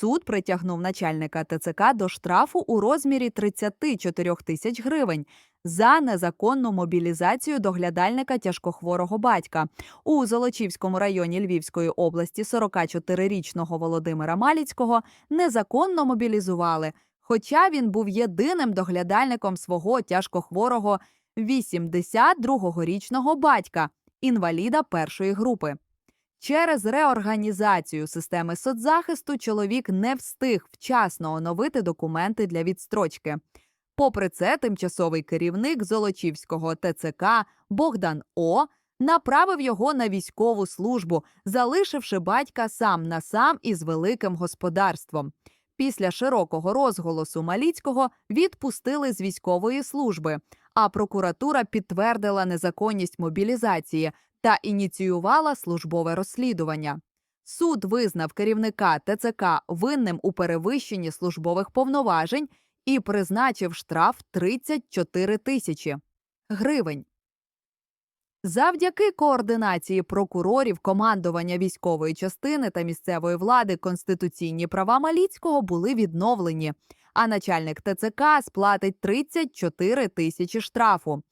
Суд притягнув начальника ТЦК до штрафу у розмірі 34 тисяч гривень за незаконну мобілізацію доглядальника тяжкохворого батька. У Золочівському районі Львівської області 44-річного Володимира Маліцького незаконно мобілізували, хоча він був єдиним доглядальником свого тяжкохворого 82-річного батька, інваліда першої групи. Через реорганізацію системи соцзахисту чоловік не встиг вчасно оновити документи для відстрочки. Попри це, тимчасовий керівник Золочівського ТЦК Богдан О направив його на військову службу, залишивши батька сам на сам із великим господарством. Після широкого розголосу Маліцького відпустили з військової служби, а прокуратура підтвердила незаконність мобілізації та ініціювала службове розслідування. Суд визнав керівника ТЦК винним у перевищенні службових повноважень і призначив штраф 34 тисячі гривень. Завдяки координації прокурорів, командування військової частини та місцевої влади конституційні права Маліцького були відновлені, а начальник ТЦК сплатить 34 тисячі штрафу.